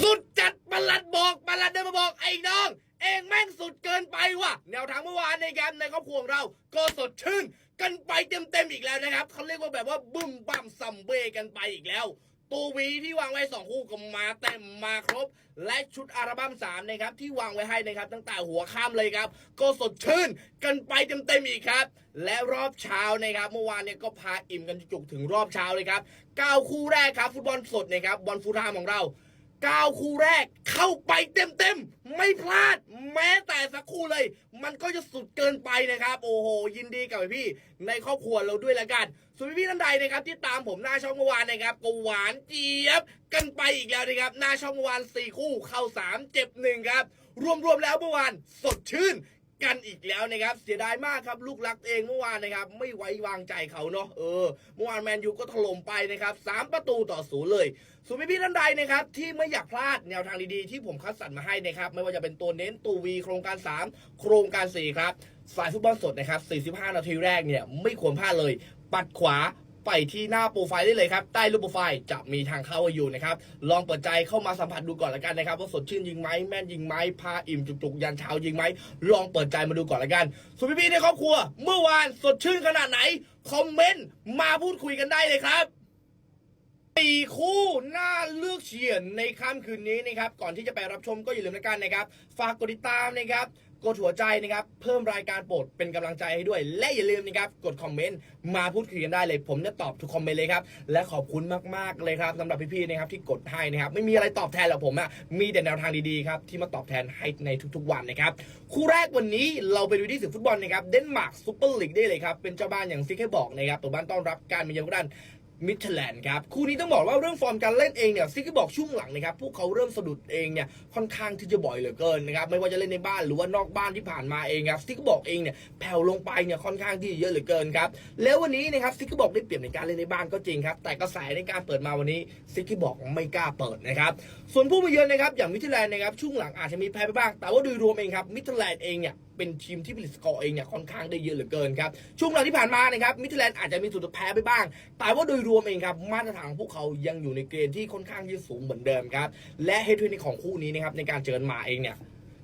สุดจัดประหลัดบอกประหลัดเดินมาบอกไอ้น้อง เองแม่งสุดเกินไปว่ะแนวทางเมื่อวานในเกมในครอบครัวของเรา ก็สดชื่นกันไปเต็มๆอีกแล้วนะครับเขาเรียกว่าแบบว่าบึ้มบั่มซัมเบกันไปอีกแล้ว ตัววีที่วางไว้สองคู่ก็มาเต็มมาครบ และชุดอัลบั้มสามนะครับที่วางไว้ให้นะครับตั้งแต่หัวค่ำเลยครับ ก็สดชื่นกันไปเต็มๆอีกครับ และรอบเช้านะครับเมื่อวานเนี่ยก็พาอิ่มกันจุกถึงรอบเช้าเลยครับเก้าคู่แรกครับฟุตบอลสดนะครับบอลฟูลไทม์ของเรา ก้าวคู่แรก เข้าไปเต็มๆ ไม่พลาด แม้แต่สักคู่เลย มันก็จะสุดเกินไปนะครับ โอ้โห ยินดีกับพี่ ในครอบครัวเราด้วยละกัน ส่วนพี่ๆท่านใดนะครับที่ตามผมหน้าช่องเมื่อวานนะครับก็หวานเจี๊ยบกันไปอีกแล้วนะครับ หน้าช่องเมื่อวานสี่คู่เข้าสามเจ็บหนึ่งครับรวมๆแล้วเมื่อวานสดชื่น กันอีกแล้วนะครับ เสียดายมากครับลูกรักเองเมื่อวานนะครับ ไม่ไว้วางใจเขาเนาะเออเมื่อวานแมนยูก็ถล่มไปนะครับสามประตูต่อศูนย์เลยส่วนพี่ๆท่านใดนะครับที่ไม่อยากพลาดแนวทางดีๆ ที่ผมคัดสรรมาให้นะครับ ไม่ว่าจะเป็นตัวเน้นตัววีโครงการ 3 โครงการ 4 ครับ สายฟุตบอลสดนะครับ 45 นาทีแรกเนี่ยไม่ควรพลาดเลย ปัดขวา ไปที่หน้าโปรไฟล์ได้เลยครับ ใต้รูปโปรไฟล์จะมีทางเข้าอยู่นะครับ ลองเปิดใจเข้ามาสัมผัสดูก่อนละกันนะครับ ว่าสดชื่นยิงไหมแม่นยิงไหมพาอิ่มจุกๆ ยันเช้ายิงไหมลองเปิดใจมาดูก่อนละกันส่วนพี่ๆในครอบครัว เมื่อวานสดชื่นขนาดไหน คอมเมนต์มาพูดคุยกันได้เลยครับสี่คู่น่าเลือกเชียร์ในค่ำคืนนี้นะครับ ก่อนที่จะไปรับชมก็อย่าลืมนะกันนะครับ ฝากกดติดตามนะครับ กดหัวใจนะครับ เพิ่มรายการโปรดเป็นกำลังใจให้ด้วย และอย่าลืมนะครับ กดคอมเมนต์มาพูดคุยกันได้เลย ผมจะตอบทุกคอมเมนต์เลยครับ และขอบคุณมากๆเลยครับสำหรับพี่ๆนะครับที่กดให้นะครับ ไม่มีอะไรตอบแทนหรอกผมอะมีแต่แนวทางดีๆครับที่มาตอบแทนให้ในทุกๆวันนะครับคู่แรกวันนี้เราไปดูที่ศึกฟุตบอลนะครับเดนมาร์กซูเปอร์ลีกได้เลยครับเป็นเจ้าบ้านอย่างซิกให้บอกนะครับเปิดบ้านต้อนรับการมาเยือนขอ งด้านมิทแลนด์ครับคู่นี้ต้องบอกว่าเรื่องฟอร์มการเล่นเองเนี่ยซิกก็บอกช่วงหลังนะครับพวกเขาเริ่มสะดุดเองเนี่ยค่อนข้างที่จะบ่อยเหลือเกินนะครับไม่ว่าจะเล่นในบ้านหรือว่านอกบ้านที่ผ่านมาเองครับซิกก็บอกเองเนี่ยแผ่วลงไปเนี่ยค่อนข้างที่จะเยอะเหลือเกินครับแล้ววันนี้นะครับซิกก็บอกได้เปรียบในการเล่นในบ้านก็จริงครับแต่กระแสในการเปิดมาวันนี้ซิกก็บอกไม่กล้าเปิดนะครับส่วนผู้มาเยือนนะครับอย่างมิทแลนด์นะครับช่วงหลังอาจจะมีแพ้ไปบ้าง แต่ว่าโดยรวมเองครับมิทแลนด์เองเนี่ย เป็นทีมที่ผลิตสกอร์เองเนี่ยค่อนข้างได้เยอะเหลือเกินครับ ช่วงเวลาที่ผ่านมานะครับมิทแลนด์อาจจะมีสุดแพ้ไปบ้าง แต่ว่าโดยรวมเองครับมาตรฐานของพวกเขายังอยู่ในเกณฑ์ที่ค่อนข้างที่สูงเหมือนเดิมครับและเฮดทูในของคู่นี้นะครับในการเจอมาเองเนี่ย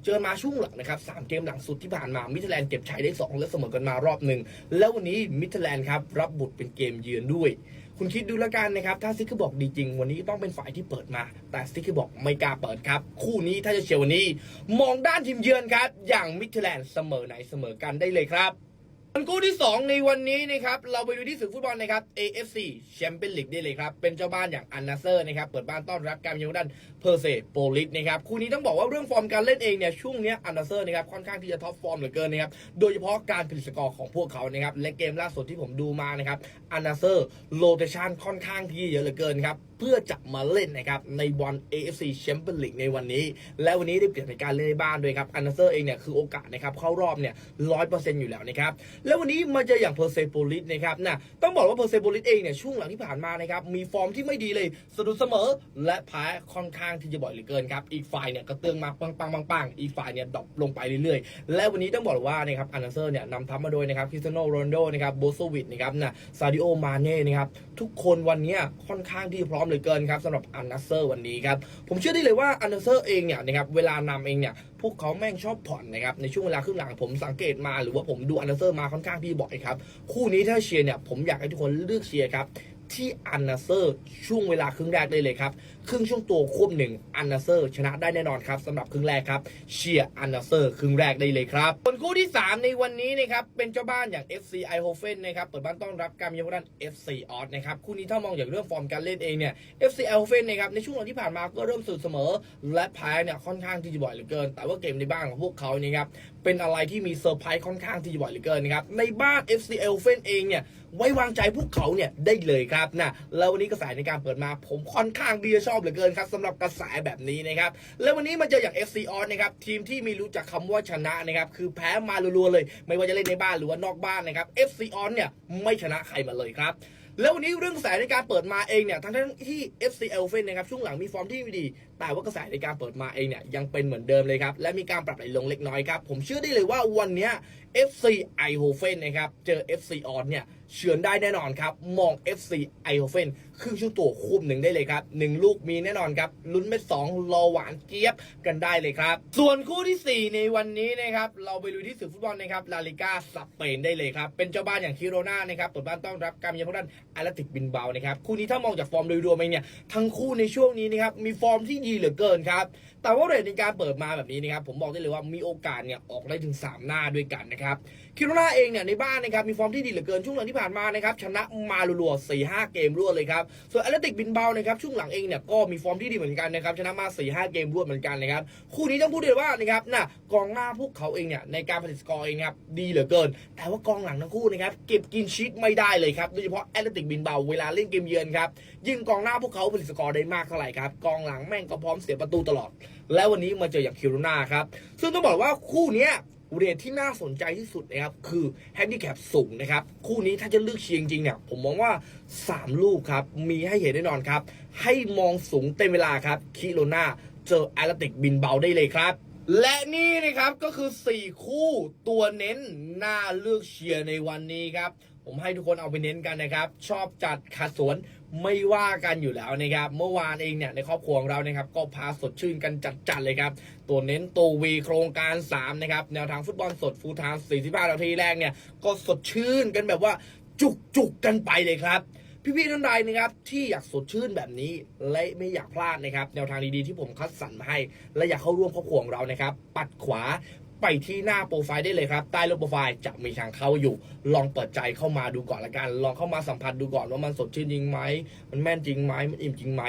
เจอมาช่วงหลังนะครับสามเกมหลังสุดที่ผ่านมามิทแลนด์เก็บชัยได้ 2 และเสมอกันมารอบหนึ่งแล้ววันนี้มิทแลนด์ครับรับบทเป็นเกมเยือนด้วย คุณคิดดูแล้วกันนะครับ ถ้าซิกเกอร์บอกดีจริง วันนี้ต้องเป็นฝ่ายที่เปิดมา แต่ซิกเกอร์บอกไม่กล้าเปิดครับ คู่นี้ถ้าจะเชียร์วันนี้ มองด้านทีมเยือนครับ อย่างมิทแลนด์เสมอไหนเสมอกันได้เลยครับ คู่ที่ 2 ในวันนี้นะครับเราไปดูที่ศึกฟุตบอลนะครับ AFC แชมเปี้ยนลีกได้เลยครับ เป็นเจ้าบ้านอย่างอันนาเซอร์นะครับ เปิดบ้านต้อนรับการเยือนด้านเพอร์เซโปลิสนะครับ คู่นี้ต้องบอกว่าเรื่องฟอร์มการเล่นเองเนี่ยช่วงเนี้ยอันนาเซอร์นะครับค่อนข้างที่จะท็อปฟอร์มเหลือเกินนะครับ โดยเฉพาะการผลิตสกอร์ของพวกเขานะครับและเกมล่าสุดที่ผมดูมานะครับอันนาเซอร์โลเทชันค่อนข้างที่เยอะเหลือเกินครับ เพื่อจะมาเล่นนะครับในบอล AFC แชมเปี้ยนลีกในวันนี้ และวันนี้ได้เปลี่ยนในการเล่นในบ้านด้วยครับอันนาเซอร์เองเนี่ยคือโอกาสนะครับเข้ารอบเนี่ยร้อยเปอร์เซ็นต์อยู่แล้วนะครับแล้ววันนี้มาเจออย่างเพอร์เซโปลิสนะครับนะต้องบอกว่าเพอร์เซโปลิสเองเนี่ยช่วงหลังที่ผ่านมานะครับมีฟอร์มที่ไม่ดีเลยสะดุดเสมอ และแพ้ค่อนข้างที่จะบ่อยเหลือเกินครับอีกฝ่ายเนี่ยกระเตื้องมาปังปังปังปังอีกฝ่ายเนี่ยดรอปลงไปเรื่อยๆ และวันนี้ต้องบอกว่านะครับอันนาเซอร์เนี่ยนำทัพมาโดยนะครับคริสเตียโนโรนโดนะครับโบโซวิชนะครับนะซาดิโอมาเน่นะครับทุกคนวันนี้ค่อนข้างที่พร้อมเหลือเกินครับสำหรับอันนาเซอร์วันนี้ครับผมเชื่อได้เลยว่าอันนาเซอร์เองเนี่ยนะครับเวลานำเองเนี่ยพวกเขาแม่งชอบผ่อนนะครับในช่วงเวลาครึ่งหลังผมสังเกตมาหรือว่าผมดูอันเดอร์เซอร์มาค่อนข้างพี่บ่อยครับคู่นี้ถ้าเชียร์เนี่ยผมอยากให้ทุกคนเลือกเชียร์ครับ ที่อันนาเซอร์ช่วงเวลาครึ่งแรกได้เลยครับ ครึ่งช่วงตัวควบหนึ่งอันนาเซอร์ชนะได้แน่นอนครับสำหรับครึ่งแรกครับเชียร์อันนาเซอร์ครึ่งแรกได้เลยครับส่วนคู่ที่ 3 ในวันนี้นะครับเป็นเจ้าบ้านอย่าง FC i h o f e n นะครับเปิดบ้านต้อนรับการเยือนด้าน FC o d นะครับคู่นี้ถ้ามองอย่างเรื่องฟอร์มการเล่นเองเนี่ย FC i h o f e n นะครับในช่วงหลังที่ผ่านมาก็เริ่มสะดุดเสมอ และแพ้เนี่ยค่อนข้างที่จะบ่อยเหลือเกิน แต่ว่าเกมในบ้านของพวกเขานี่ครับเป็นอะไรที่มีเซอร์ไพรส์ค่อนข้างที่จะบ่อยเหลือเกินนะครับในบ้าน FC i h o f e n เองเนี่ยไว้วางใจพวกเขาเนี่ยได้เลยครับนะแล้ววันนี้กระแสในการเปิดมา ผมค่อนข้างดีชอบเหลือเกินครับสำหรับกระแสแบบนี้นะครับแล้ววันนี้มาเจออย่าง FC o นะครับทีมที่มีรู้จักคำว่าชนะนะครับคือแพ้มารัวๆเลย ไม่ว่าจะเล่นในบ้านหรือว่านอกบ้านนะครับ FC o เนี่ยไม่ชนะใครมาเลยครับแล้ววันนี้เรื่องแสในการเปิดมาเองเนี่ยทั้งทั้งที่ FC e l f e n นะครับช่วงหลังมีฟอร์มที่ดี แต่ว่ากระแสในการเปิดมาเองเนี่ยยังเป็นเหมือนเดิมเลยครับ และมีการปรับไหลลงเล็กน้อยครับ ผมเชื่อได้เลยว่าวันนี้ FC i h o f e n นนะครับเจอ FC On เนี่ยเฉือนได้แน่นอนครับ มอง FC i h o f e n ครึ่งชั่วตัวคูบหนึ่งได้เลยครับหนึ่งลูกมีแน่นอนครับลุ้นเม็ดสองรอหวานเจี๊ยบกันได้เลยครับ ส่วนคู่ที่ 4 ในวันนี้นะครับเราไปลุยที่สื่อฟุตบอลนะครับลาลิกาสเปนได้เลยครับเป็นเจ้าบ้านอย่างคิโรนานะครับเปิดบ้านต้อนรับการเยือนพวกด้านอาราติกบินเบานะครับคู่นี้ถ้ามองจากฟอร์มโดยรวมเองเนี่ยทั้งคู่ในช่วงนี้นะครับมีฟอร์มที่ีเหลือเกินครับ แต่ว่าเรทในการเปิดมาแบบนี้นะครับ ผมบอกได้เลยว่ามีโอกาสเนี่ยออกได้ถึง 3 หน้าด้วยกันนะครับ คิโรนาเองเนี่ยในบ้านนะครับมีฟอร์มที่ดีเหลือเกินช่วงหลังที่ผ่านมานะครับชนะมารัวๆ4 5เกมรวดเลยครับ ส่วนแอตเลติกบินเบานะครับช่วงหลังเองเนี่ยก็มีฟอร์มที่ดีเหมือนกันนะครับชนะมา4 5เกมรวดเหมือนกันนะครับคู่นี้ต้องพูดเลยว่านะครับน่ะกองหน้าพวกเขาเองเนี่ยในการผลิตสกอร์เองครับดีเหลือเกิน แต่ว่ากองหลังทั้งคู่นะครับเก็บกินชีตไม่ได้เลยครับโดยเฉพาะแอตเลติกบินเบาเวลาเล่นเกมเยือนครับยิ่งกองหน้าพวกเขาผลิตสกอร์ได้มากเท่าไหร่ครับกองหลังแม่งก็พร้อมเสียประตูตลอด และวันนี้มาเจออย่างคิโรนาครับ ซึ่งต้องบอกว่าคู่นี้เรทที่น่าสนใจที่สุดนะครับ คือแฮนดิแคปสูงนะครับ คู่นี้ถ้าจะเลือกเชียร์จริงเนี่ย ผมมองว่า 3 ลูกครับ มีให้เห็นแน่นอนครับ ให้มองสูงเต็มเวลาครับคิโรนาเจอแอตเลติกบินเบาได้เลยครับและนี่นะครับก็คือ 4 คู่ตัวเน้นน่าเลือกเชียร์ในวันนี้ครับ ผมให้ทุกคนเอาไปเน้นกันนะครับ ชอบจัดขัดสวนไม่ว่ากันอยู่แล้วนะครับ เมื่อวานเองเนี่ยในครอบครัวของเรานะครับ ก็พาสดชื่นกันจัดๆเลยครับ ตัวเน้นตัววีโครงการ 3 นะครับ แนวทางฟุตบอลสดฟูลไทม์45นาทีแรกเนี่ย ก็สดชื่นกันแบบว่าจุกๆกันไปเลยครับ พี่ๆท่านใดนะครับ ที่อยากสดชื่นแบบนี้และไม่อยากพลาดนะครับ แนวทางดีๆที่ผมคัดสรรมาให้ และอยากเข้าร่วมครอบครัวของเรานะครับ ปัดขวา ไปที่หน้าโปรไฟล์ได้เลยครับ ใต้รูปโปรไฟล์จะมีทางเข้าอยู่ ลองเปิดใจเข้ามาดูก่อนละกัน ลองเข้ามาสัมผัสดูก่อนว่ามันสดชื่นจริงไหม มันแม่นจริงไหม มันอิ่มจริงไหม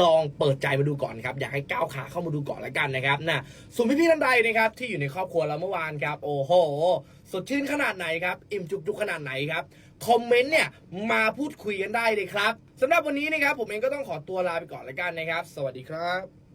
ลองเปิดใจมาดูก่อนครับ อยากให้ก้าวขาเข้ามาดูก่อนละกันนะครับนะส่วนพี่ๆท่านใดนะครับที่อยู่ในครอบครัวเราเมื่อวานครับ โอ้โห สดชื่นขนาดไหนครับ อิ่มจุกๆขนาดไหนครับ คอมเมนต์เนี่ยมาพูดคุยกันได้เลยครับสำหรับวันนี้นะครับผมเองก็ต้องขอตัวลาไปก่อนล้วกันนะครับ สวัสดีครับ